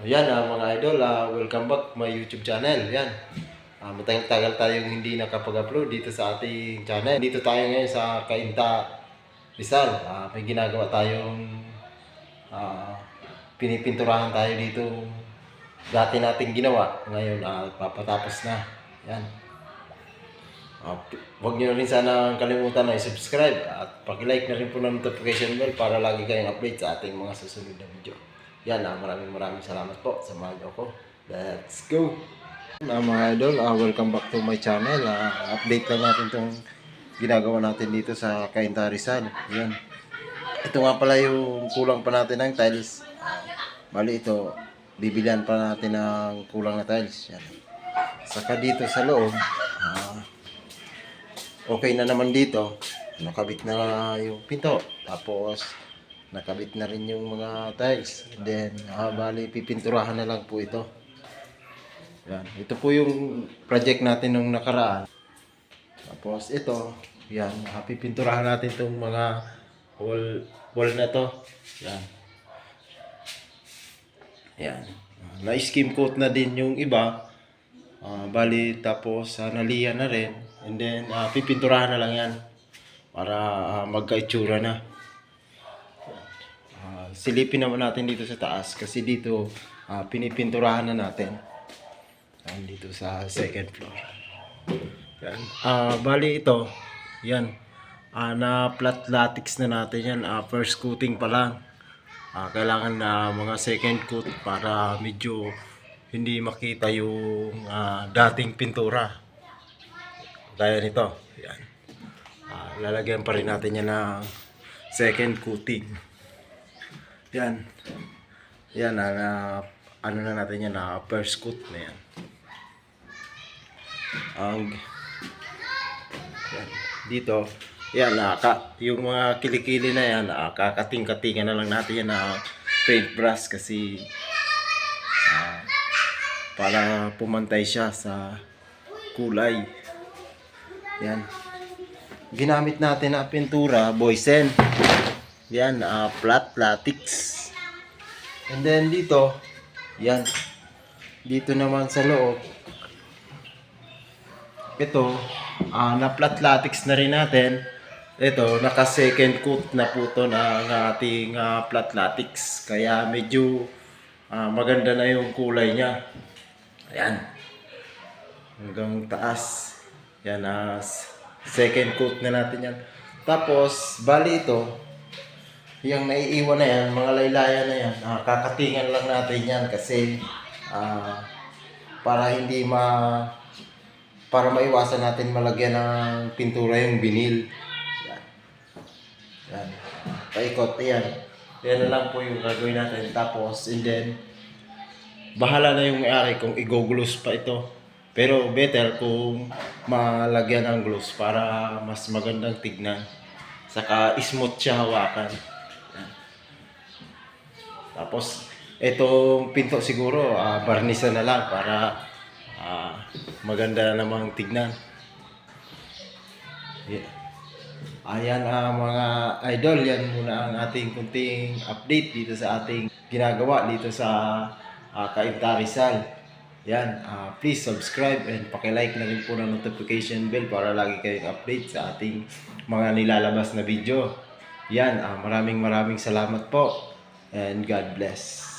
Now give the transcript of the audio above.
Ayan ah, mga idol, ah, welcome back my YouTube channel. Yan. Ah, matagal-tagal tayong hindi nakapag-upload dito sa ating channel. Dito tayo ngayon sa Kainta Rizal. Ah, may ginagawa tayong ah, pinipinturahan tayo dito. Dati nating ginawa. Ngayon, ah, papatapos na. Yan. Uh, huwag nyo rin sana kalimutan na i-subscribe at pag-like na rin po ng notification bell para lagi kayong update sa ating mga susunod na video. Yan, ah, maraming maraming salamat po sa mga ko. Let's go! Na mga idol, ah, welcome back to my channel. Ah, update lang natin itong ginagawa natin dito sa Cainta Rizal. Yan. Ito nga pala yung kulang pa natin ng tiles. Bali ito, bibilihan pa natin ng kulang na tiles. Yan. Saka dito sa loob, ah, okay na naman dito. Nakabit na yung pinto. Tapos, nakabit na rin yung mga tiles. Then, ah, bali, pipinturahan na lang po ito. Yan. Ito po yung project natin nung nakaraan. Tapos, ito, yan. ah, pipinturahan natin itong mga wall, wall na to. Yan. Yan. Ah, Na-skim coat na din yung iba. Ah, bali, tapos uh, naliyan na rin. And then, ah, pipinturahan na lang yan. Para ah, magka-itsura na. Silipin naman natin dito sa taas. Kasi dito, ah, pinipinturahan na natin. Yan, dito sa second floor. Yan. Ah, bali ito, yan. Ah, na flat latex na natin yan. Ah, first coating pa lang. Ah, kailangan na mga second coat para medyo hindi makita yung ah, dating pintura. Gaya nito. Yan. Ah, lalagyan pa rin natin yan ng second coating. Yan. Yan na, na ano na natin yan na first coat na yan. Ang yan. dito yan na ka, yung mga kilikili na yan kakating-katingan na lang natin yan na paintbrush kasi ah, para pumantay siya sa kulay. Yan. Ginamit natin na pintura, boysen. Yan, ah, flat latex. And then dito, yan. Dito naman sa loob, ito, ah, na flat latex na rin natin. Ito, naka second coat na po to ng ating ah, flat latex. Kaya medyo ah, maganda na yung kulay niya. Ayan. Hanggang taas. Yan, s- second coat na natin yan. Tapos, bali ito, yung naiiwan na yan, mga laylayan na yan, ah, kakatingan lang natin yan kasi ah, para hindi ma para maiwasan natin malagyan ng pintura yung binil. Yan. Yan. Paikot. Yan. Yan na lang po yung gagawin natin. Tapos, and then, bahala na yung may-ari kung i-gloss pa ito. Pero better kung malagyan ng gloss para mas magandang tignan. Saka smooth siya hawakan. Tapos, itong pinto siguro, ah, barnisan na lang para ah, maganda namang tignan. Yeah. Ayan ah, mga idol, yan muna ang ating kunting update dito sa ating ginagawa dito sa uh, Kainta. Yan, ah, please subscribe and pakilike na rin po ng notification bell para lagi kayong update sa ating mga nilalabas na video. Yan, ah, maraming maraming salamat po and God bless.